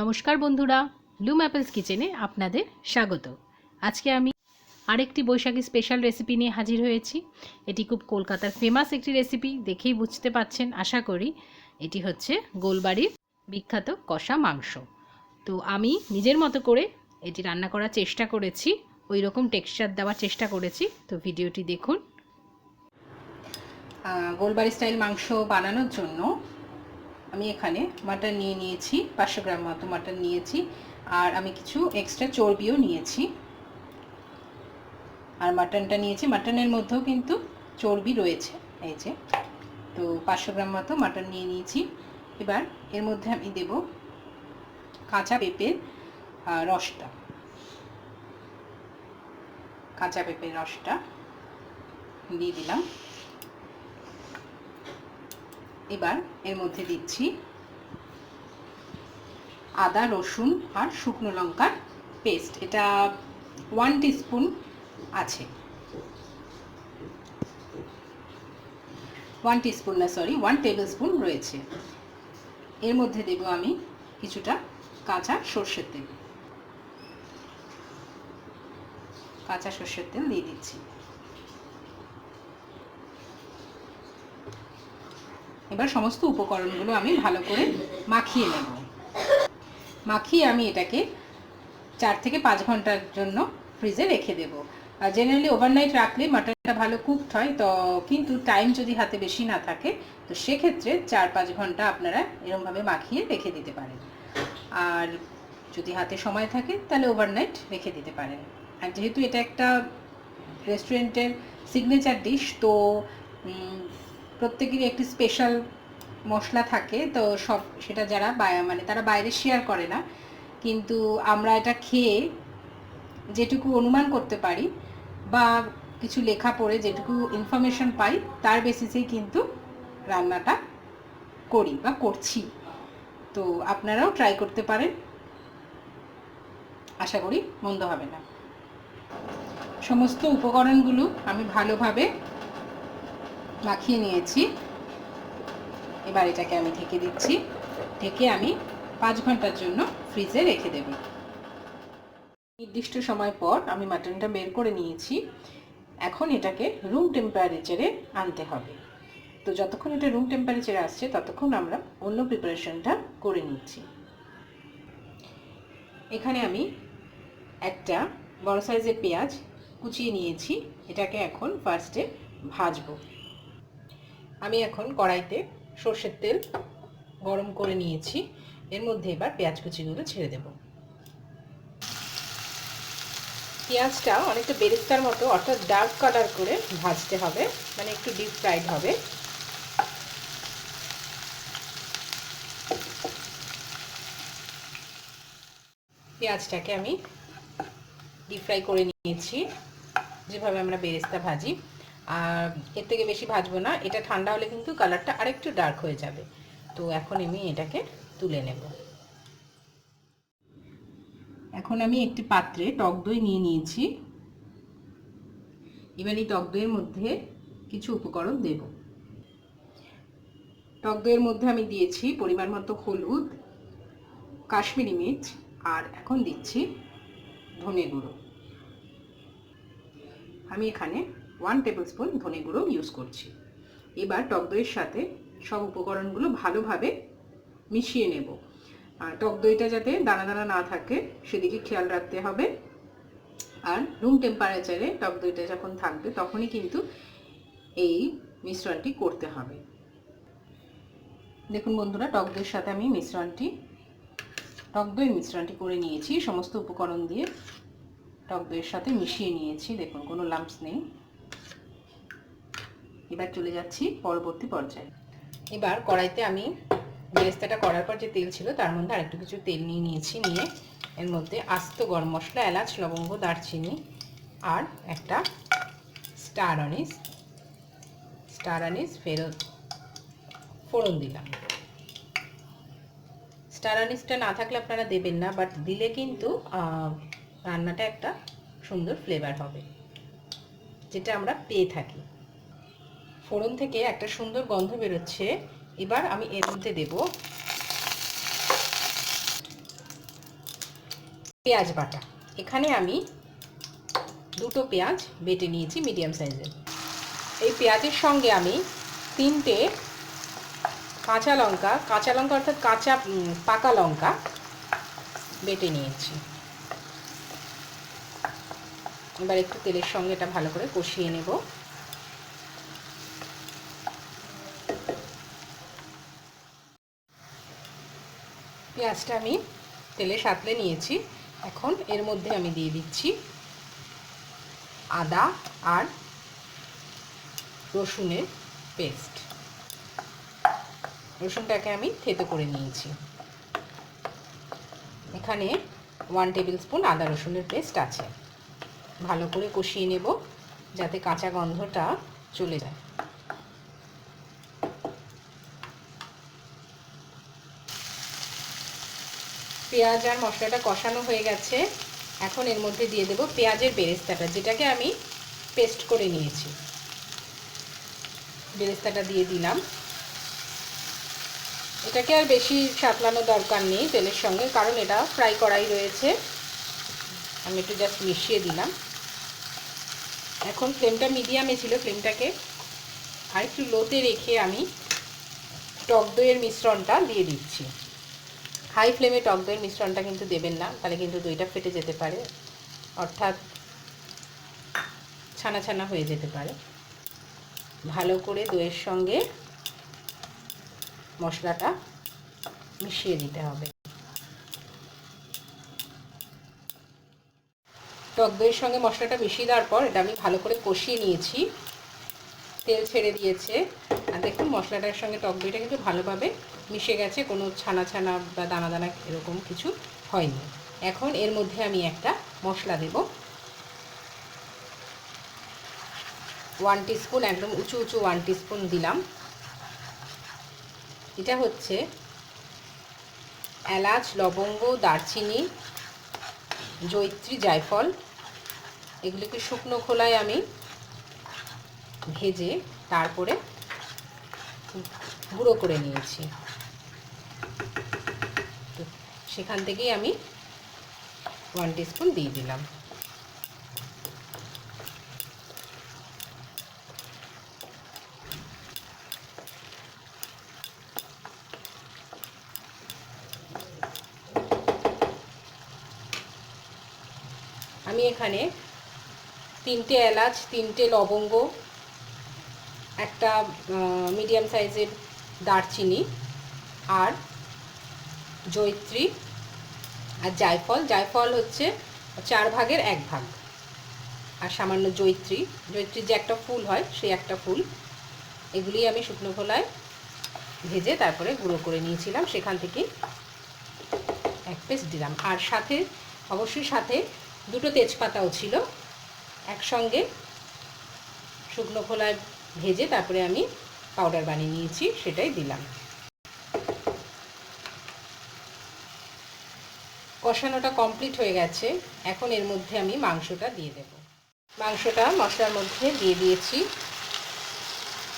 নমস্কার বন্ধুরা Bloom apples কিচেনে আপনাদের স্বাগত। আজকে আমি আরেকটি বৈশাখী স্পেশাল রেসিপি নিয়ে হাজির হয়েছি। এটি খুব কলকাতার ফেমাস একটি রেসিপি দেখেই বুঝতে পাচ্ছেন, আশা করি। এটি হচ্ছে গোলবাড়ির বিখ্যাত কষা মাংস। তো আমি নিজের মতো করে এটি রান্না করার চেষ্টা করেছি, ওই রকম টেক্সচার দেওয়ার চেষ্টা করেছি। তো ভিডিওটি দেখুন। গোলবাড়ি স্টাইল মাংস বানানোর জন্য আমি এখানে মাটন নিয়ে নিয়েছি, পাঁচশো গ্রাম মতো মাটন নিয়েছি, আর আমি কিছু এক্সট্রা চর্বিও নিয়েছি। আর মাটনটা নিয়েছি মাটনের মধ্যেও কিন্তু চর্বি রয়েছে, এই যে। তো পাঁচশো গ্রাম মতো মাটন নিয়ে নিয়েছি। এবার এর মধ্যে আমি দেব কাঁচা পেঁপের রসটা। কাঁচা পেঁপের রসটা দিয়ে দিলাম। এবার এর মধ্যে দিচ্ছি আদা, রসুন আর শুকনো লঙ্কার পেস্ট। এটা ওয়ান টিস্পুন আছে। ওয়ান টিস্পুন না সরি ওয়ান টেবিল স্পুন রয়েছে। এর মধ্যে দেব আমি কিছুটা কাঁচা সর্ষের তেল। কাঁচা সর্ষের তেল দিয়ে দিচ্ছি। এবার সমস্ত উপকরণগুলো আমি ভালো করে মাখিয়ে নেব। মাখিয়ে আমি এটাকে চার থেকে পাঁচ ঘণ্টার জন্য ফ্রিজে রেখে দেব। আর জেনারেলি ওভারনাইট রাখলে মাটনটা ভালো কুকড হয়, তো কিন্তু টাইম যদি হাতে বেশি না থাকে, তো সেক্ষেত্রে চার পাঁচ ঘণ্টা আপনারা এরমভাবে মাখিয়ে রেখে দিতে পারেন। আর যদি হাতে সময় থাকে, তাহলে ওভারনাইট রেখে দিতে পারেন। আর যেহেতু এটা একটা রেস্টুরেন্টের সিগনেচার ডিশ তো প্রত্যেকেরই একটি স্পেশাল মশলা থাকে, তো সব সেটা যারা মানে তারা বাইরে শেয়ার করে না। কিন্তু আমরা এটা খেয়ে যেটুকু অনুমান করতে পারি বা কিছু লেখা পড়ে যেটুকু ইনফরমেশন পাই, তার বেসিসেই কিন্তু রান্নাটা করি বা করছি। তো আপনারাও ট্রাই করতে পারেন। আশা করি মন্দ হবে না। সমস্ত উপকরণগুলো আমি ভালোভাবে মাখিয়ে নিয়েছি। এবার এটাকে আমি ঢেকে দিচ্ছি। ঢেকে আমি পাঁচ ঘণ্টার জন্য ফ্রিজে রেখে দেব। নির্দিষ্ট সময় পর আমি মাটনটা বের করে নিয়েছি। এখন এটাকে রুম টেম্পারেচারে আনতে হবে। তো যতক্ষণ এটা রুম টেম্পারেচারে আসছে, ততক্ষণ আমরা অন্য প্রিপারেশনটা করে নিচ্ছি। এখানে আমি একটা বড় সাইজের পেঁয়াজ কুচিয়ে নিয়েছি। এটাকে এখন ফার্স্টে ভাজবো। আমি এখন কড়াইতে সর্ষের তেল গরম করে নিয়েছি। এর মধ্যে এবার পেঁয়াজ কুচিগুলো ছেড়ে দেব। পেঁয়াজটা অনেকটা বেরেস্তার মতো, অর্থাৎ ডার্ক কালার করে ভাজতে হবে মানে একটু ডিপ ফ্রাইড হবে। পেঁয়াজটাকে আমি ডিপ ফ্রাই করে নিয়েছি। যেভাবে আমরা বেরেস্তা ভাজি আর এর থেকে বেশি ভাজবো না, এটা ঠান্ডা হলে কিন্তু কালারটা আরেকটু ডার্ক হয়ে যাবে। তো এখন আমি এটাকে তুলে নেব। এখন আমি একটি পাত্রে টক দই নিয়ে নিয়েছি। এবার এই টক দইয়ের মধ্যে কিছু উপকরণ দেব। টক দইয়ের মধ্যে আমি দিয়েছি পরিমাণ মতো হলুদ, কাশ্মীরি মির্চ, আর এখন দিচ্ছি ধনে গুঁড়ো। আমি এখানে ওয়ান টেবিল স্পুন ধনে গুঁড়ো ইউজ করছি। এবার টক দইয়ের সাথে সব উপকরণগুলো ভালোভাবে মিশিয়ে নেব। আর টক দইটা যাতে দানা দানা না থাকে, সেদিকে খেয়াল রাখতে হবে। আর রুম টেম্পারেচারে টক দইটা যখন থাকবে, তখনই কিন্তু এই মিশ্রণটি করতে হবে। দেখুন বন্ধুরা, টক দইয়ের সাথে আমি মিশ্রণটি, টক দই মিশ্রণটি করে নিয়েছি। সমস্ত উপকরণ দিয়ে টক দইয়ের সাথে মিশিয়ে নিয়েছি। দেখুন, কোনো লাম্পস নেই। এবার চলে যাচ্ছি পরবর্তী পর্যায়ে। এবার কড়াইতে আমি বেরেস্তাটা করার পর যে তেল ছিল, তার মধ্যে আরেকটু কিছু তেল নিয়ে নিয়েছি, নিয়ে এর মধ্যে আস্ত গরম মশলা, এলাচ, লবঙ্গ, দারচিনি আর একটা স্টার অনিস স্টার অনিস ফেরত, ফোড়ন দিলাম। স্টার আনিসটা না থাকলে আপনারা দেবেন না বাট দিলে কিন্তু রান্নাটা একটা সুন্দর ফ্লেভার হবে, যেটা আমরা পেয়ে থাকি। ফোড়ন থেকে একটা সুন্দর গন্ধ বেরোচ্ছে। এবার আমি এর মধ্যে দেব পেঁয়াজ বাটা। এখানে আমি দুটো পেঁয়াজ বেটে নিয়েছি মিডিয়াম সাইজের এই পেঁয়াজের সঙ্গে আমি তিনটে কাঁচা লঙ্কা কাঁচা লঙ্কা অর্থাৎ কাঁচা পাকা লঙ্কা বেটে নিয়েছি। এবার একটু তেলের সঙ্গে এটা ভালো করে কষিয়ে নেব। পেঁয়াজটা আমি তেলে সাঁতলে নিয়েছি। এখন এর মধ্যে আমি দিয়ে দিচ্ছি আদা আর রসুনের পেস্ট। রসুনটাকে আমি থেতো করে নিয়েছি। এখানে ওয়ান টেবিল স্পুন আদা রসুনের পেস্ট আছে। ভালো করে কষিয়ে নেব যাতে কাঁচা গন্ধটা চলে যায়। পেঁয়াজ আর মশলাটা কষানো হয়ে গেছে। এখন এর মধ্যে দিয়ে দেব পেঁয়াজের বেরেস্তাটা, যেটাকে আমি পেস্ট করে নিয়েছি। বেরেস্তাটা দিয়ে দিলাম। এটাকে আর বেশি সাতলানো দরকার নেই তেলের সঙ্গে, কারণ এটা ফ্রাই করাই রয়েছে। আমি একটু জাস্ট মিশিয়ে দিলাম। এখন ফ্লেমটা মিডিয়ামে ছিল ফ্লেমটাকে আর একটু লোতে রেখে আমি টক দইয়ের মিশ্রণটা দিয়ে দিচ্ছি। হাই ফ্লেমে টক দইয়ের মিশ্রণটা কিন্তু দেবেন না, তাহলে কিন্তু দইটা ফেটে যেতে পারে। অর্থাৎ ছানা ছানা হয়ে যেতে পারে। ভালো করে দইয়ের সঙ্গে মশলাটা মিশিয়ে দিতে হবে। টক দইয়ের সঙ্গে মশলাটা মিশিয়ে দেওয়ার পর এটা আমি ভালো করে কষিয়ে নিয়েছি। তেল ছেড়ে দিয়েছে। আর দেখুন, মশলাটার সঙ্গে টক দইটা কিন্তু ভালোভাবে মিশে গেছে, কোনো ছানা ছানা বা দানা দানা এরকম কিছু হয়নি। এখন এর মধ্যে আমি একটা মশলা দেব। ওয়ান টিস্পুন একদম উঁচু উঁচু ওয়ান টিস্পুন দিলাম। এটা হচ্ছে এলাচ, লবঙ্গ, দারচিনি জৈত্রী জায়ফল। এগুলিকে শুকনো খোলায় আমি ভেজে তারপরে গুঁড়ো করে নিয়েছি। তো সেখান থেকেই আমি ওয়ান টিস্পুন দিয়ে দিলাম। আমি এখানে তিনটে এলাচ, তিনটে লবঙ্গ, একটা মিডিয়াম সাইজের দারচিনি আর জৈত্রী আর জায়ফল। জায়ফল হচ্ছে চার ভাগের এক ভাগ। আর সামান্য জৈত্রী জৈত্রীর যে একটা ফুল হয়, সেই একটা ফুল। এগুলি আমি শুকনো খোলায় ভেজে তারপরে গুঁড়ো করে নিয়েছিলাম। সেখান থেকে এক পিস দিলাম। আর সাথে, অবশ্যই সাথে দুটো তেজপাতাও ছিল। একসঙ্গে শুকনো খোলায় ভেজে তারপরে আমি পাউডার বানিয়ে নিয়েছি, সেটাই দিলাম। কষানোটা কমপ্লিট হয়ে গেছে। এখন এর মধ্যে আমি মাংসটা দিয়ে দেব। মাংসটা মশলার মধ্যে দিয়ে দিয়েছি।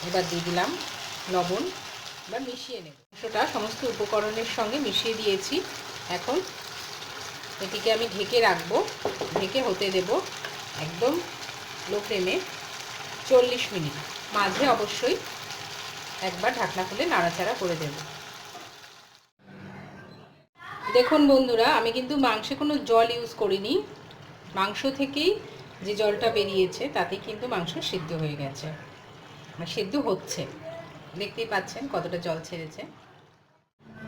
এবার দিয়ে দিলাম লবণ। এবার মিশিয়ে নেব। মাংসটা সমস্ত উপকরণের সঙ্গে মিশিয়ে দিয়েছি। এখন এটিকে আমি ঢেকে রাখব। ঢেকে হতে দেব একদম লো ফ্লেমে চল্লিশ মিনিট। মাঝে অবশ্যই একবার ঢাকনা খুলে নাড়াচাড়া করে দেব। দেখুন বন্ধুরা, আমি কিন্তু মাংসে কোনো জল ইউজ করিনি। মাংস থেকেই যে জলটা বেরিয়েছে, তাতেই কিন্তু মাংস সিদ্ধ হয়ে গেছে। মানে সিদ্ধ হচ্ছে। দেখতেই পাচ্ছেন কতটা জল ছেড়েছে।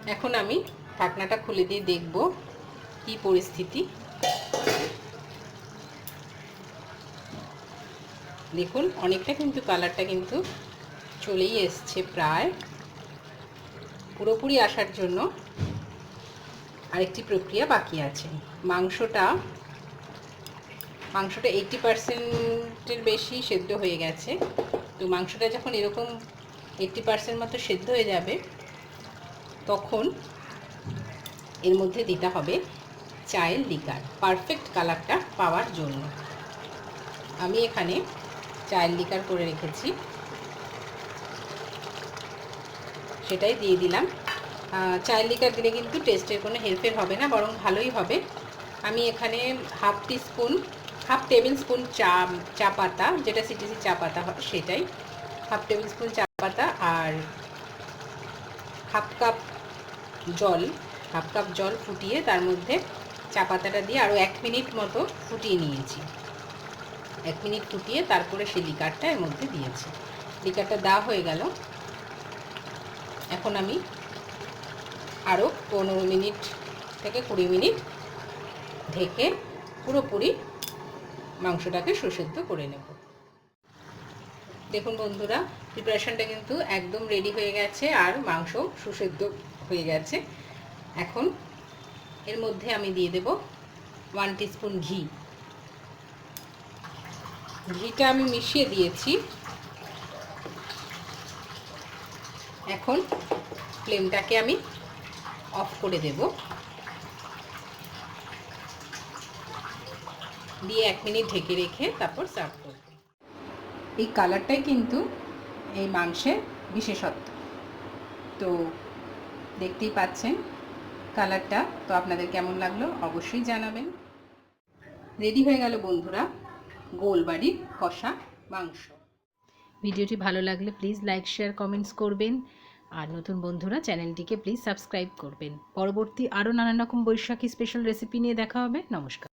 এখন আমি ঢাকনাটা খুলে দিয়ে দেখব কি পরিস্থিতি। দেখুন, অনেকটা কিন্তু কালারটা কিন্তু চলেই এসছে প্রায়। পুরোপুরি আসার জন্য আরেকটি প্রক্রিয়া বাকি আছে। মাংসটা মাংসটা এইটটি পার্সেন্টের বেশি সেদ্ধ হয়ে গেছে। তো মাংসটা যখন এরকম এইটটি পার্সেন্ট মতো সেদ্ধ হয়ে যাবে, তখন এর মধ্যে দিতে হবে চায়ের লিকার। পারফেক্ট কালারটা পাওয়ার জন্য। আমি এখানে চায়ের লিকার করে রেখেছি। সেটাই দিয়ে দিলাম। চায়ের লিকার দিলে কিন্তু টেস্টের কোনো হেরফের হবে না, বরং ভালোই হবে। আমি এখানে half spoon half tablespoon চা চা পাতা, যেটা সিটিসি চা পাতা হয় সেটাই। হাফ টেবিল স্পুন চা পাতা আর হাফ কাপ জল হাফ কাপ জল ফুটিয়ে তার মধ্যে চা পাতাটা দিয়ে আরও এক মিনিট মতো ফুটিয়ে নিয়েছি। এক মিনিট ফুটিয়ে তারপরে সেই লিকারটা এর মধ্যে দিয়েছি। লিকারটা দেওয়া হয়ে গেল। এখন আমি আরও পনেরো মিনিট থেকে কুড়ি মিনিট ঢেকে পুরোপুরি মাংসটাকে সুসেদ্ধ করে নেব। দেখুন বন্ধুরা প্রিপারেশনটা কিন্তু একদম রেডি হয়ে গেছে আর মাংস সুসেদ্ধ হয়ে গেছে। এখন এর মধ্যে আমি দিয়ে দেব ওয়ান টিস্পুন ঘি। ঘিটা আমি মিশিয়ে দিয়েছি। এখন ফ্লেমটাকে আমি অফ করে দেব। দিয়ে এক মিনিট ঢেকে রেখে তারপর সার্ভ করব। এই কালারটাই কিন্তু এই মাংসের বিশেষত্ব। তো দেখতেই পাচ্ছেন কালারটা তো আপনাদের কেমন লাগল অবশ্যই জানাবেন। রেডি হয়ে গেল বন্ধুরা গোলবাড়ির কষা মাংস। ভিডিওটি ভালো লাগলে প্লিজ লাইক শেয়ার কমেন্টস করবেন। আর নতুন বন্ধুরা চ্যানেলটিকে প্লিজ সাবস্ক্রাইব করবেন। পরবর্তী আরও নানান রকম বৈশাখী স্পেশাল রেসিপি নিয়ে দেখা হবে। নমস্কার।